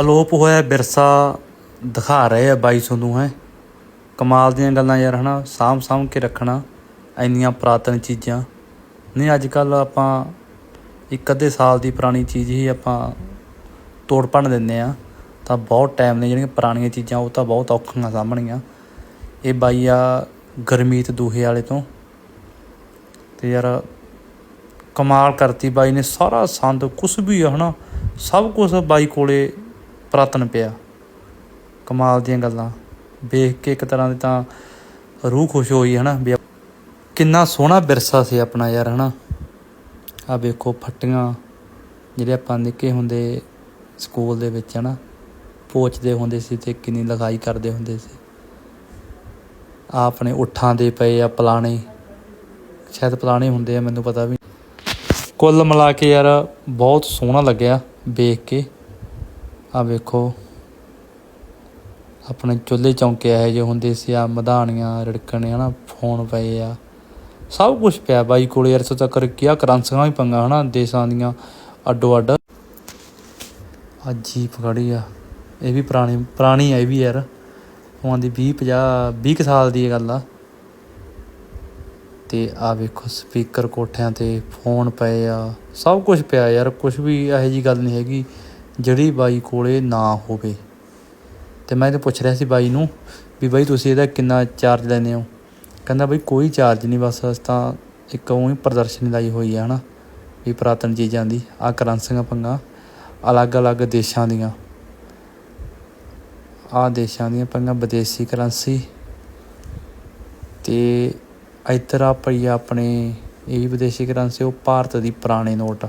ਅਲੋਪ ਹੋਇਆ ਵਿਰਸਾ ਦਿਖਾ ਰਹੇ ਆ ਬਾਈ ਤੁਹਾਨੂੰ ਹੈ। ਕਮਾਲ ਦੀਆਂ ਗੱਲਾਂ ਯਾਰ, ਹਨਾ? ਸਾਂਭ ਸਾਂਭ ਕੇ ਰੱਖਣਾ, ਇੰਨੀਆਂ ਪੁਰਾਤਨ ਚੀਜ਼ਾਂ। ਨਹੀਂ ਅੱਜ ਕੱਲ ਆਪਾਂ ਇੱਕ ਅੱਧੇ ਸਾਲ ਦੀ ਪੁਰਾਣੀ ਚੀਜ਼ ਹੀ ਆਪਾਂ ਤੋੜ ਭੰਨ ਦਿੰਦੇ ਆ। ਤਾਂ ਬਹੁਤ ਟਾਈਮ ਨੇ ਜਿਹੜੀਆਂ ਪੁਰਾਣੀਆਂ ਚੀਜ਼ਾਂ, ਉਹ ਤਾਂ ਬਹੁਤ ਔਖੀਆਂ ਸਾਂਭਣੀਆਂ। ਇਹ ਬਾਈ ਆ ਗਰਮੀਤ ਦੂਹੇ ਵਾਲੇ ਤੋਂ। ਤੇ ਯਾਰ, ਕਮਾਲ ਕਰਤੀ ਬਾਈ ਨੇ। ਸਾਰਾ ਸੰਦ ਕੁਛ ਵੀ ਹੈ ਹਨਾ? ਸਭ ਕੁਝ ਬਾਈ ਕੋਲੇ ਪੁਰਾਤਨ ਪਿਆ। ਕਮਾਲ ਦੀਆਂ ਗੱਲਾਂ। ਵੇਖ ਕੇ ਇੱਕ ਤਰ੍ਹਾਂ ਦੀ ਤਾਂ ਰੂਹ ਖੁਸ਼ ਹੋਈ, ਹਨਾ, ਵੀ ਕਿੰਨਾ ਸੋਹਣਾ ਵਿਰਸਾ ਸੀ ਆਪਣਾ ਯਾਰ, ਹਨਾ। ਆ ਵੇਖੋ ਫੱਟੀਆਂ ਜਿਹੜੇ ਆਪਾਂ ਨਿੱਕੇ ਹੁੰਦੇ ਸਕੂਲ ਦੇ ਵਿੱਚ, ਹਨਾ, ਪੋਚਦੇ ਹੁੰਦੇ ਸੀ ਤੇ ਕਿੰਨੀ ਲਗਾਈ ਕਰਦੇ ਹੁੰਦੇ ਸੀ। ਆ ਆਪਣੇ ਉਠਾਂ ਦੇ ਪਏ ਆ ਪਲਾਣੇ। ਸ਼ਾਇਦ ਪਲਾਣੇ ਹੁੰਦੇ ਆ, ਮੈਨੂੰ ਪਤਾ ਵੀ ਕੁੱਲ ਮਿਲਾ ਕੇ ਯਾਰ ਬਹੁਤ ਸੋਹਣਾ ਲੱਗਿਆ ਵੇਖ ਕੇ। ਆ ਵੇਖੋ। ਆਪਣੇ ਚੁੱਲ੍ਹੇ ਚੌਂਕੇ ਇਹੋ ਜਿਹੇ ਹੁੰਦੇ ਸੀ ਆ ਮਧਾਣੀਆਂ ਰੜਕਣੇ, ਹਨਾ, ਫੋਨ ਪਏ ਆ। ਸਭ ਕੁਝ ਪਿਆ ਬਾਈ ਕੋਲੇ ਯਾਰ ਇੱਥੋਂ ਤੱਕ ਕਿਆ ਕਰੰਸੀਆਂ ਵੀ ਪੰਗਾ, ਹਨਾ, ਦੇਸਾਂ ਦੀਆਂ, ਅੱਡੋ ਅੱਡ। ਆ ਜੀਪ ਖੜੀ ਆ, ਇਹ ਵੀ ਪੁਰਾਣੀ ਪੁਰਾਣੀ ਆ, ਇਹ ਵੀ ਯਾਰ। ਉਹਾਂ ਦੀ 20 50 20 ਕੁ ਸਾਲ ਦੀ ਇਹ ਗੱਲ ਆ। ਤੇ ਆ ਵੇਖੋ, ਸਪੀਕਰ ਕੋਠਿਆਂ ਤੇ ਫੋਨ ਪਏ ਆ। ਸਭ ਕੁਝ ਪਿਆ ਯਾਰ ਕੁਝ ਵੀ ਇਹੋ ਜੀ ਗੱਲ ਨਹੀਂ ਹੈਗੀ। ਜਿਹੜੀ ਬਾਈ ਕੋਲੇ ਨਾ ਹੋਵੇ। ਤੇ ਮੈਂ ਤੇ ਪੁੱਛ ਰਿਹਾ ਸੀ ਬਾਈ ਨੂੰ ਵੀ ਬਾਈ ਤੁਸੀਂ ਇਹਦਾ ਕਿੰਨਾ ਚਾਰਜ ਲੈਂਦੇ ਹੋ? ਕਹਿੰਦਾ ਬਾਈ ਕੋਈ ਚਾਰਜ ਨਹੀਂ, ਬਸ ਅਸੀਂ ਤਾਂ ਇੱਕ ਉਹੀ ਪ੍ਰਦਰਸ਼ਨੀ ਲਾਈ ਹੋਈ ਆ ਹਨਾ, ਵੀ ਪੁਰਾਤਨ ਚੀਜ਼ਾਂ ਦੀ ਆ ਕਰੰਸੀਆਂ ਪੰਗਾ ਅਲੱਗ-ਅਲੱਗ ਦੇਸ਼ਾਂ ਦੀਆਂ। ਆ ਦੇਸ਼ਾਂ ਦੀਆਂ ਪੰਗਾ, ਵਿਦੇਸ਼ੀ ਕਰੰਸੀ ਤੇ ਇੱਧਰ ਆ ਪਈ ਆ ਆਪਣੇ, ਇਹ ਵੀ ਵਿਦੇਸ਼ੀ ਕਰੰਸੀ ਉਹ ਭਾਰਤ ਦੀ ਪੁਰਾਣੇ ਨੋਟ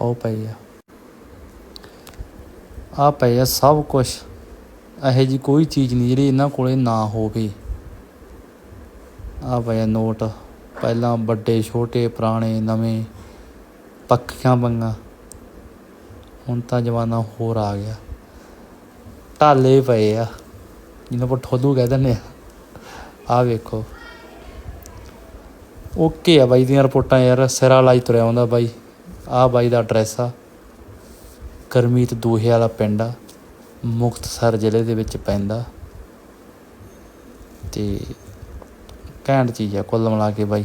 ਉਹ ਪਈ ਆ। ਆ ਪਈ ਆ ਸਭ ਕੁਝ ਇਹੋ ਜੀ ਕੋਈ ਚੀਜ਼ ਨਹੀਂ ਜਿਹੜੀ ਇਹਨਾਂ ਕੋਲੇ ਨਾ ਹੋਵੇ। ਆ ਪਏ ਆ ਨੋਟ, ਪਹਿਲਾਂ ਵੱਡੇ, ਛੋਟੇ, ਪੁਰਾਣੇ, ਨਵੇਂ ਪੱਖੀਆਂ ਬੰਗਾ। ਹੁਣ ਤਾਂ ਜ਼ਮਾਨਾ ਹੋਰ ਆ ਗਿਆ। ਢਾਲੇ ਪਏ ਆ। ਜਿਹਨਾਂ ਪਰ ਠੋਲੂ ਕਹਿ ਦਿੰਦੇ ਆ। ਆ ਵੇਖੋ। ਓਕੇ ਆ ਬਾਈ ਦੀਆਂ ਰਿਪੋਰਟਾਂ ਯਾਰ, ਸਿਰਾ ਲਾਈ ਤੁਰਿਆ ਆਉਂਦਾ ਬਾਈ। ਆ ਬਾਈ ਦਾ ਐਡਰੈਸ ਆ। ਕਰਮੀਤ ਦੂਹੇ ਵਾਲਾ ਪਿੰਡ ਆ, ਮੁਕਤਸਰ ਜ਼ਿਲ੍ਹੇ ਦੇ ਵਿੱਚ ਪੈਂਦਾ। ਤੇ ਘੈਂਟ ਚੀਜ਼ ਆ ਕੁੱਲ ਮਿਲਾ ਕੇ ਬਾਈ।